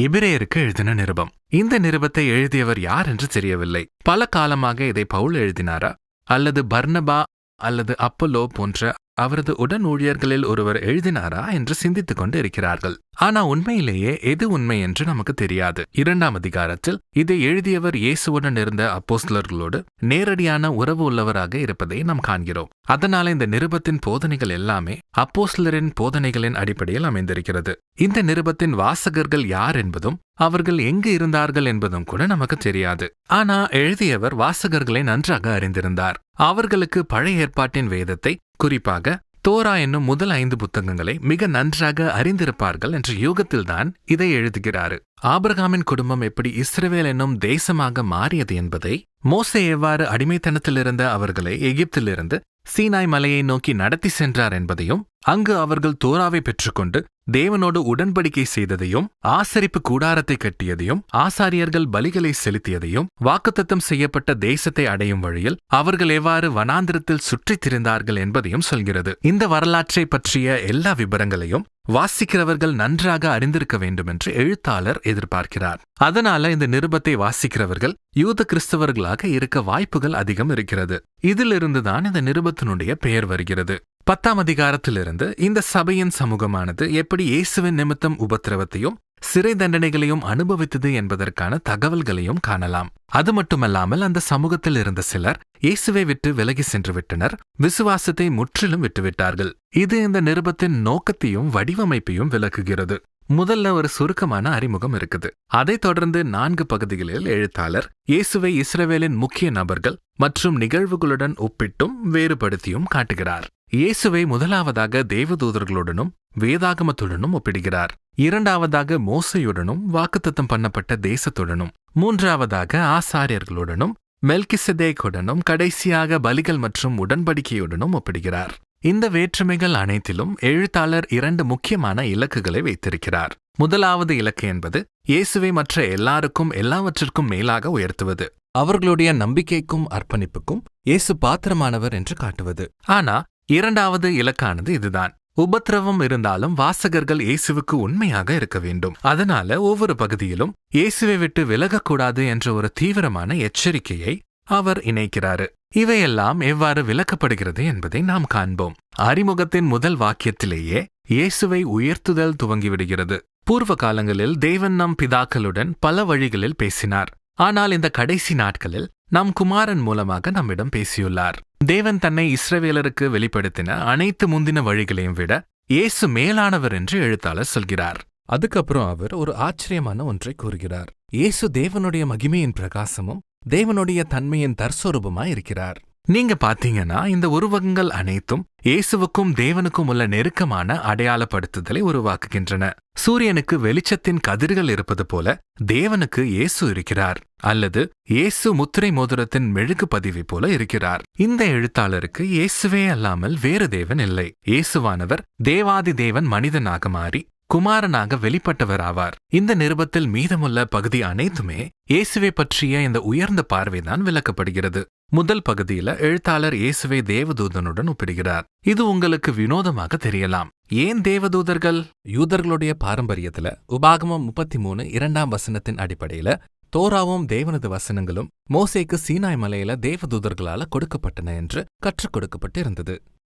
எபிரேயருக்கு எழுதின நிருபம். இந்த நிருபத்தை எழுதியவர் யார் என்று தெரியவில்லை. பல காலமாக இதை பவுல் எழுதினாரா? அல்லது பர்னபா அல்லது அப்பலோ போன்ற அவரது உடன் ஊழியர்களில் ஒருவர் எழுதினாரா என்று சிந்தித்துக் கொண்டு இருக்கிறார்கள். ஆனா உண்மையிலேயே எது உண்மை என்று நமக்கு தெரியாது. இரண்டாம் அதிகாரத்தில் இதை எழுதியவர் இயேசுவுடன் இருந்த அப்போஸ்லர்களோடு நேரடியான உறவு உள்ளவராக இருப்பதை நாம் காண்கிறோம். அதனால இந்த நிருபத்தின் போதனைகள் எல்லாமே அப்போஸ்லரின் போதனைகளின் அடிப்படையில் அமைந்திருக்கிறது. இந்த நிருபத்தின் வாசகர்கள் யார் என்பதும் அவர்கள் எங்கு இருந்தார்கள் என்பதும் கூட நமக்கு தெரியாது. ஆனா எழுதியவர் வாசகர்களை நன்றாக அறிந்திருந்தார். அவர்களுக்கு பழைய ஏற்பாட்டின் வேதத்தை குறிப்பாக தோரா என்னும் முதல் ஐந்து புத்தகங்களை மிக நன்றாக அறிந்திருப்பார்கள் என்ற யூகத்தில்தான் இதை எழுதுகிறாரு. ஆபிரகாமின் குடும்பம் எப்படி இஸ்ரவேல் என்னும் தேசமாக மாறியது என்பதை மோசே எவ்வாறு அடிமைத்தனத்திலிருந்த அவர்களை எகிப்திலிருந்து சீனாய் மலையை நோக்கி நடத்தி சென்றார் என்பதையும் அங்கு அவர்கள் தோராவை பெற்றுக்கொண்டு தேவனோடு உடன்படிக்கை செய்ததையும் ஆசரிப்பு கூடாரத்தை கட்டியதையும் ஆசாரியர்கள் பலிகளை செலுத்தியதையும் வாக்குத்தத்தம் செய்யப்பட்ட தேசத்தை அடையும் வழியில் அவர்கள் எவ்வாறு வனாந்திரத்தில் சுற்றித் திரிந்தார்கள் என்பதையும் சொல்கிறது. இந்த வரலாற்றை பற்றிய எல்லா விபரங்களையும் வாசிக்கிறவர்கள் நன்றாக அறிந்திருக்க வேண்டும் என்று எழுத்தாளர் எதிர்பார்க்கிறார். அதனால இந்த நிருபத்தை வாசிக்கிறவர்கள் யூத கிறிஸ்தவர்களாக இருக்க வாய்ப்புகள் அதிகம் இருக்கிறது. இதிலிருந்துதான் இந்த நிருபத்தினுடைய பெயர் வருகிறது. பத்தாம் அதிகாரத்திலிருந்து இந்த சபையின் சமூகமானது எப்படி இயேசுவின் நிமித்தம் உபத்திரவத்தையும் சிறை தண்டனைகளையும் அனுபவித்தது என்பதற்கான தகவல்களையும் காணலாம். அது மட்டுமல்லாமல் அந்த சமூகத்தில் இருந்த சிலர் இயேசுவை விட்டு விலகி சென்று விட்டனர் விசுவாசத்தை முற்றிலும் விட்டுவிட்டார்கள். இது இந்த நிருபத்தின் நோக்கத்தையும் வடிவமைப்பையும் விளக்குகிறது. முதல்ல ஒரு சுருக்கமான அறிமுகம் இருக்குது. அதைத் தொடர்ந்து நான்கு பகுதிகளில் எழுத்தாளர் இயேசுவை இஸ்ரவேலின் முக்கிய நபர்கள் மற்றும் நிகழ்வுகளுடன் ஒப்பிட்டும் வேறுபடுத்தியும் காட்டுகிறார். இயேசுவை முதலாவதாக தேவதூதர்களுடனும் வேதாகமத்துடனும் ஒப்பிடுகிறார். இரண்டாவதாக மோசையுடனும் வாக்குத்தத்தம் பண்ணப்பட்ட தேசத்துடனும். மூன்றாவதாக ஆசாரியர்களுடனும் மெல்கிசதேக்குடனும் கடைசியாக பலிகள் மற்றும் உடன்படிக்கையுடனும் ஒப்பிடுகிறார். இந்த வேற்றுமைகள் அனைத்திலும் எழுத்தாளர் இரண்டு முக்கியமான இலக்குகளை வைத்திருக்கிறார். முதலாவது இலக்கு என்பது இயேசுவை மற்ற எல்லாருக்கும் எல்லாவற்றிற்கும் மேலாக உயர்த்துவது. அவர்களுடைய நம்பிக்கைக்கும் அர்ப்பணிப்புக்கும் இயேசு பாத்திரமானவர் என்று காட்டுவது. ஆனா இரண்டாவது இலக்கானது இதுதான். உபத்திரவம் இருந்தாலும் வாசகர்கள் இயேசுவுக்கு உண்மையாக இருக்க வேண்டும். அதனால ஒவ்வொரு பகுதியிலும் இயேசுவை விட்டு விலகக்கூடாது என்ற ஒரு தீவிரமான எச்சரிக்கையை அவர் இணைக்கிறாரு. இவையெல்லாம் எவ்வாறு விளக்கப்படுகிறது என்பதை நாம் காண்போம். அறிமுகத்தின் முதல் வாக்கியத்திலேயே இயேசுவை உயர்த்துதல் துவங்கிவிடுகிறது. பூர்வ காலங்களில் தேவன் நம் பிதாக்களுடன் பல வழிகளில் பேசினார். ஆனால் இந்த கடைசி நாட்களில் நம் குமாரன் மூலமாக நம்மிடம் பேசியுள்ளார். தேவன் தன்னை இஸ்ரவேலருக்கு வெளிப்படுத்தின அனைத்து முந்தின வழிகளையும் விட இயேசு மேலானவர் என்று எழுத்தாளர் சொல்கிறார். அதுக்கப்புறம் அவர் ஒரு ஆச்சரியமான ஒன்றை கூறுகிறார். இயேசு தேவனுடைய மகிமையின் பிரகாசமும் தேவனுடைய தன்மையின் தற்சொரூபமாய் இருக்கிறார். நீங்க பாத்தீங்கன்னா இந்த உருவகங்கள் அனைத்தும் இயேசுவுக்கும் தேவனுக்கும் உள்ள நெருக்கமான அடையாளப்படுத்துதலை உருவாக்குகின்றன. சூரியனுக்கு வெளிச்சத்தின் கதிர்கள் இருப்பது போல தேவனுக்கு இயேசு இருக்கிறார் அல்லது இயேசு முத்திரை மோதிரத்தின் மெழுகு பதிவை போல இருக்கிறார். இந்த எழுத்தாளருக்கு இயேசுவே அல்லாமல் வேறு தேவன் இல்லை. இயேசுவானவர் தேவாதி தேவன் மனிதனாக மாறி குமாரனாக வெளிப்பட்டவர் ஆவார் இந்த நிருபத்தில் மீதமுள்ள பகுதி அனைத்துமே இயேசுவை பற்றிய இந்த உயர்ந்த பார்வைதான் விளக்கப்படுகிறது. முதல் பகுதியில எழுத்தாளர் இயேசுவை தேவதூதனுடன் ஒப்பிடுகிறார். இது உங்களுக்கு வினோதமாக தெரியலாம். ஏன் தேவதூதர்கள்? யூதர்களுடைய பாரம்பரியத்துல உபாகமம் முப்பத்தி மூணு இரண்டாம் வசனத்தின் அடிப்படையில தோராவும் தேவனது வசனங்களும் மோசேக்கு சீனாய் மலையில தேவதூதர்களால கொடுக்கப்பட்டன என்று கற்றுக் கொடுக்கப்பட்டு இருந்தது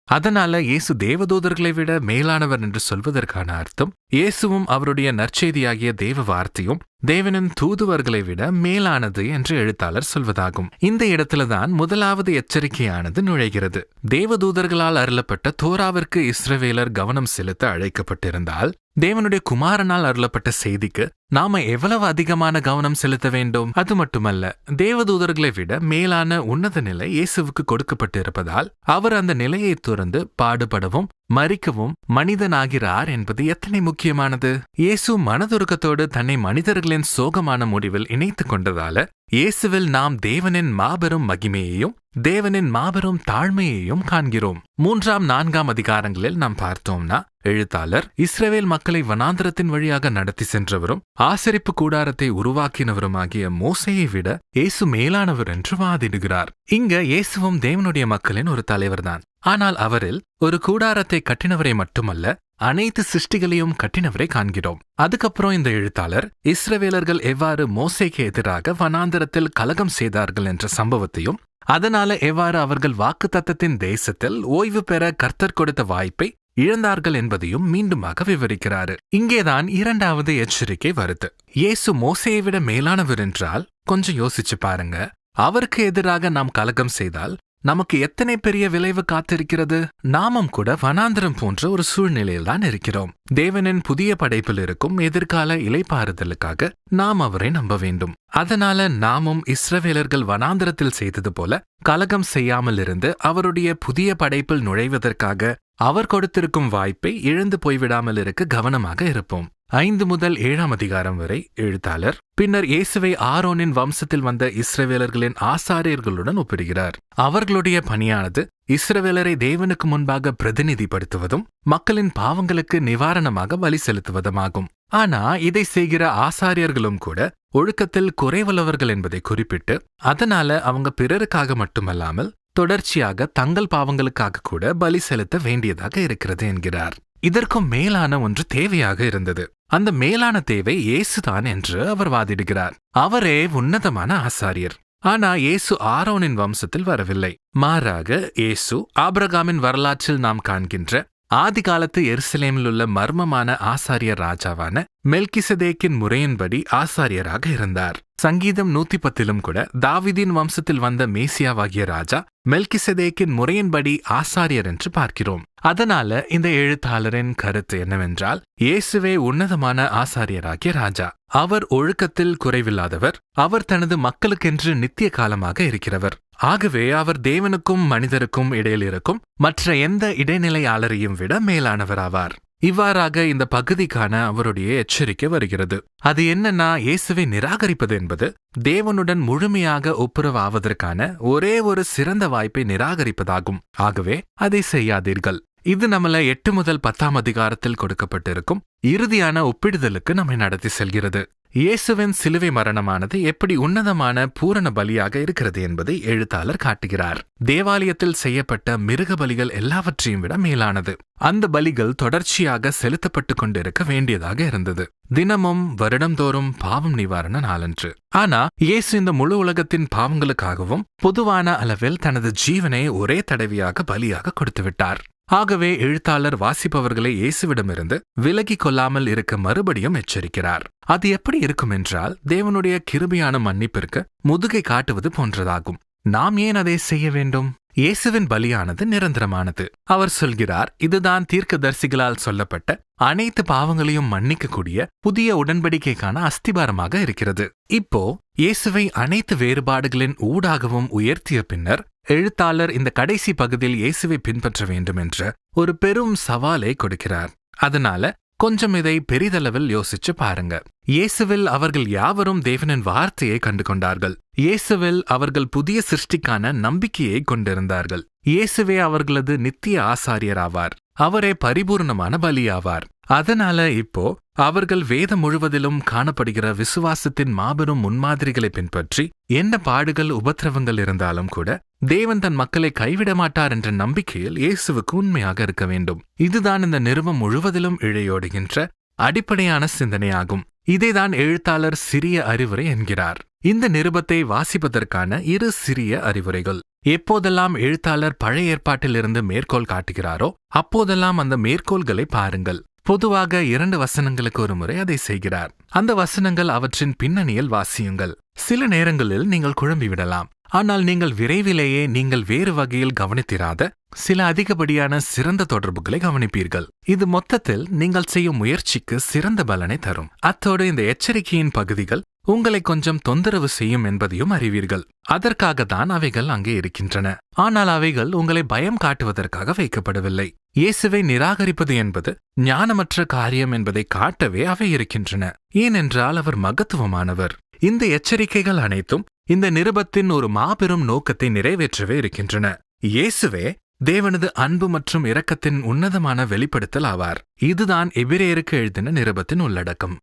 அதனால இயேசு தேவதூதர்களை விட மேலானவர் என்று சொல்வதற்கான அர்த்தம் இயேசுவும் அவருடைய நற்செய்தியாகிய தேவ வார்த்தையும் தேவனின் தூதுவர்களை விட மேலானது என்று எழுத்தாளர் சொல்வதாகும். இந்த இடத்துலதான் முதலாவது எச்சரிக்கையானது நுழைகிறது. தேவதூதர்களால் அருளப்பட்ட தோராவிற்கு இஸ்ரவேலர் கவனம் செலுத்த அழைக்கப்பட்டிருந்தால் தேவனுடைய குமாரனால் அருளப்பட்ட செய்திக்கு நாம எவ்வளவு அதிகமான கவனம் செலுத்த வேண்டும்? அது மட்டுமல்ல தேவதூதர்களை விட மேலான உன்னத நிலை இயேசுவுக்கு கொடுக்கப்பட்டிருப்பதால் அவர் அந்த நிலையை துறந்து பாடுபடவும் மறிக்கவும் மனிதனாகிறார் என்பது எத்தனை முக்கியமானது? இயேசு மனதுருக்கத்தோடு தன்னை மனிதர்களின் சோகமான முடிவில் இணைத்துக் கொண்டதால இயேசுவில் நாம் தேவனின் மாபெரும் மகிமையையும் தேவனின் மாபெரும் தாழ்மையையும் காண்கிறோம். மூன்றாம் நான்காம் அதிகாரங்களில் நாம் பார்த்தோம்னா எழுத்தாளர் இஸ்ரவேல் மக்களை வனாந்திரத்தின் வழியாக நடத்தி சென்றவரும் ஆசரிப்பு கூடாரத்தை உருவாக்கினவருமாகிய மோசையை விட இயேசு மேலானவர் என்று வாதிடுகிறார். இங்க இயேசுவும் தேவனுடைய மக்களின் ஒரு தலைவர்தான். ஆனால் அவரில் ஒரு கூடாரத்தை கட்டினவரை மட்டுமல்ல அனைத்து சிருஷ்டிகளையும் கட்டினவரை காண்கிறோம். அதுக்கப்புறம் இந்த எழுத்தாளர் இஸ்ரவேலர்கள் எவ்வாறு மோசைக்கு எதிராக வனாந்தரத்தில் கலகம் செய்தார்கள் என்ற சம்பவத்தையும் அதனால எவ்வாறு அவர்கள் வாக்குத்தத்தத்தின் தேசத்தில் ஓய்வு பெற கர்த்தர் கொடுத்த வாய்ப்பை இழந்தார்கள் என்பதையும் மீண்டுமாக விவரிக்கிறாரு. இங்கேதான் இரண்டாவது எச்சரிக்கை வருது. இயேசு மோசையை விட மேலானவர் என்றால் கொஞ்சம் யோசிச்சு பாருங்க. அவருக்கு எதிராக நாம் கலகம் செய்தால் நமக்கு எத்தனை பெரிய விளைவு காத்திருக்கிறது? நாமும் கூட வனாந்திரம் போன்ற ஒரு சூழ்நிலையில்தான் இருக்கிறோம். தேவனின் புதிய படைப்பில் இருக்கும் எதிர்கால இலைப்பாறுதலுக்காக நாம் அவரை நம்ப வேண்டும். அதனால நாமும் இஸ்ரவேலர்கள் வனாந்திரத்தில் செய்தது போல கலகம் செய்யாமல் இருந்து அவருடைய புதிய படைப்பில் நுழைவதற்காக அவர் கொடுத்திருக்கும் வாய்ப்பை இழந்து போய்விடாமல் இருக்க கவனமாக இருப்போம். ஐந்து முதல் ஏழாம் அதிகாரம் வரை எழுத்தாளர் பின்னர் இயேசுவை ஆரோனின் வம்சத்தில் வந்த இஸ்ரவேலர்களின் ஆசாரியர்களுடன் ஒப்பிடுகிறார். அவர்களுடைய பணியானது இஸ்ரவேலரை தேவனுக்கு முன்பாக பிரதிநிதிப்படுத்துவதும் மக்களின் பாவங்களுக்கு நிவாரணமாக வழி செலுத்துவதுமாகும். ஆனா இதை செய்கிற ஆசாரியர்களும் கூட ஒழுக்கத்தில் குறைவுள்ளவர்கள் என்பதை குறிப்பிட்டு அதனால அவங்க பிறருக்காக மட்டுமல்லாமல் தொடர்ச்சியாக தங்கள் பாவங்களுக்காக கூட பலி செலுத்த வேண்டியதாக இருக்கிறது என்கிறார். இதற்கும் மேலான ஒன்று தேவையாக இருந்தது. அந்த மேலான தேவை இயேசுதான் என்று அவர் வாதிடுகிறார். அவரே உன்னதமான ஆசாரியர். ஆனா இயேசு ஆரோனின் வம்சத்தில் வரவில்லை. மாறாக இயேசு ஆபிரகாமின் வரலாற்றில் நாம் காண்கின்ற ஆதிகாலத்து எருசலேமில் உள்ள மர்மமான ஆசாரியர் ராஜாவான மெல்கிசதேக்கின் முறையின்படி ஆசாரியராக இருந்தார். சங்கீதம் நூத்தி பத்திலும் கூட தாவிதின் வம்சத்தில் வந்த மேசியாவாகிய ராஜா மெல்கிசதேக்கின் முறையின்படி ஆசாரியர் என்று பார்க்கிறோம். அதனால இந்த எழுத்தாளரின் கருத்து என்னவென்றால் இயேசுவே உன்னதமான ஆசாரியராகிய ராஜா. அவர் ஒழுக்கத்தில் குறைவில்லாதவர் அவர் தனது மக்களுக்கென்று நித்திய காலமாக இருக்கிறவர். ஆகவே அவர் தேவனுக்கும் மனிதருக்கும் இடையில் இருக்கும் மற்ற எந்த இடைநிலையாளரையும் விட மேலானவராவார். இவ்வாறாக இந்த பகுதிக்கான அவருடைய எச்சரிக்கை வருகிறது. அது என்னன்னா இயேசுவை நிராகரிப்பது என்பது தேவனுடன் முழுமையாக ஒப்புரவாவதற்கான ஒரே ஒரு சிறந்த வாய்ப்பை நிராகரிப்பதாகும். ஆகவே அதை செய்யாதீர்கள். இது நம்மள எட்டு முதல் பத்தாம் அதிகாரத்தில் கொடுக்கப்பட்டிருக்கும் இறுதியான ஒப்பிடுதலுக்கு நம்மை நடத்தி செல்கிறது. இயேசுவின் சிலுவை மரணமானது எப்படி உன்னதமான பூரண பலியாக இருக்கிறது என்பதை எழுத்தாளர் காட்டுகிறார். தேவாலயத்தில் செய்யப்பட்ட மிருக பலிகள் எல்லாவற்றையும் விட மேலானது. அந்த பலிகள் தொடர்ச்சியாக செலுத்தப்பட்டு கொண்டிருக்க வேண்டியதாக இருந்தது. தினமும் வருடந்தோறும் பாவம் நிவாரண நாளன்று. ஆனா இயேசு இந்த முழு உலகத்தின் பாவங்களுக்காகவும் பொதுவான அளவில் தனது ஜீவனை ஒரே தடவையாக பலியாக கொடுத்துவிட்டார். ஆகவே எழுத்தாளர் வாசிப்பவர்களை இயேசுவிடமிருந்து விலகிக் கொள்ளாமல் இருக்க மறுபடியும் எச்சரிக்கிறார். அது எப்படி இருக்கும் என்றால் தேவனுடைய கிருபையான மன்னிப்பிற்கு முதுகை காட்டுவது போன்றதாகும். நாம் ஏன் அதை செய்ய வேண்டும்? இயேசுவின் பலியானது நிரந்தரமானது. அவர் சொல்கிறார் இதுதான் தீர்க்கதரிசிகளால் சொல்லப்பட்ட அனைத்து பாவங்களையும் மன்னிக்கக்கூடிய புதிய உடன்படிக்கைக்கான அஸ்திபாரமாக இருக்கிறது. இப்போ இயேசுவை அனைத்து வேறுபாடுகளின் ஊடாகவும் உயர்த்திய பின்னர் எழுத்தாளர் இந்த கடைசி பகுதியில் இயேசுவை பின்பற்ற வேண்டும் என்ற ஒரு பெரும் சவாலை கொடுக்கிறார். அதனால கொஞ்சம் இதை பெரிதளவில் யோசிச்சு பாருங்க. இயேசுவில் அவர்கள் யாவரும் தேவனின் வார்த்தையை கண்டு கொண்டார்கள் இயேசுவில் அவர்கள் புதிய சிருஷ்டிக்கான நம்பிக்கையை கொண்டிருந்தார்கள். இயேசுவே அவர்களது நித்திய ஆசாரியராவார். அவரே பரிபூர்ணமான பலியாவார். அதனால இப்போ அவர்கள் வேதம் முழுவதிலும் காணப்படுகிற விசுவாசத்தின் மாபெரும் முன்மாதிரிகளை பின்பற்றி என்ன பாடுகள் உபத்திரவங்கள் இருந்தாலும் கூட தேவன் தன் மக்களை கைவிட மாட்டார் என்ற நம்பிக்கையில் இயேசுவுக்கு உண்மையாக இருக்க வேண்டும். இதுதான் இந்த நிறுவம் முழுவதிலும் இழையோடுகின்ற அடிப்படையான சிந்தனையாகும். இதைதான் எழுத்தாளர் சிறிய அறிவுரை என்கிறார். இந்த நிருபத்தை வாசிப்பதற்கான இரு சிறிய அறிவுரைகள். எப்போதெல்லாம் எழுத்தாளர் பழைய ஏற்பாட்டிலிருந்து மேற்கோள் காட்டுகிறாரோ அப்போதெல்லாம் அந்த மேற்கோள்களை பாருங்கள். பொதுவாக இரண்டு வசனங்களுக்கு ஒரு முறை அதை செய்கிறார். அந்த வசனங்கள் அவற்றின் பின்னணியில் வாசியுங்கள். சில நேரங்களில் நீங்கள் குழம்பிவிடலாம். ஆனால் நீங்கள் விரைவிலேயே நீங்கள் வேறு வகையில் கவனித்திராத சில அதிகப்படியான சிறந்த தொடர்புகளை கவனிப்பீர்கள். இது மொத்தத்தில் நீங்கள் செய்யும் முயற்சிக்கு சிறந்த பலனை தரும். அத்தோடு இந்த எச்சரிக்கையின் பகுதிகள் உங்களை கொஞ்சம் தொந்தரவு செய்யும் என்பதையும் அறிவீர்கள். அதற்காக தான் அவைகள் அங்கே இருக்கின்றன. ஆனால் அவைகள் உங்களை பயம் காட்டுவதற்காக வைக்கப்படவில்லை. இயேசுவை நிராகரிப்பது என்பது ஞானமற்ற காரியம் என்பதை காட்டவே அவை இருக்கின்றன. ஏனென்றால் அவர் மகத்துவமானவர். இந்த எச்சரிக்கைகள் அனைத்தும் இந்த நிருபத்தின் ஒரு மாபெரும் நோக்கத்தை நிறைவேற்றவே இருக்கின்றன. இயேசுவே தேவனது அன்பு மற்றும் இரக்கத்தின் உன்னதமான வெளிப்படுத்தல் ஆவார். இதுதான் எபிரேயருக்கு எழுதின நிருபத்தின் உள்ளடக்கம்.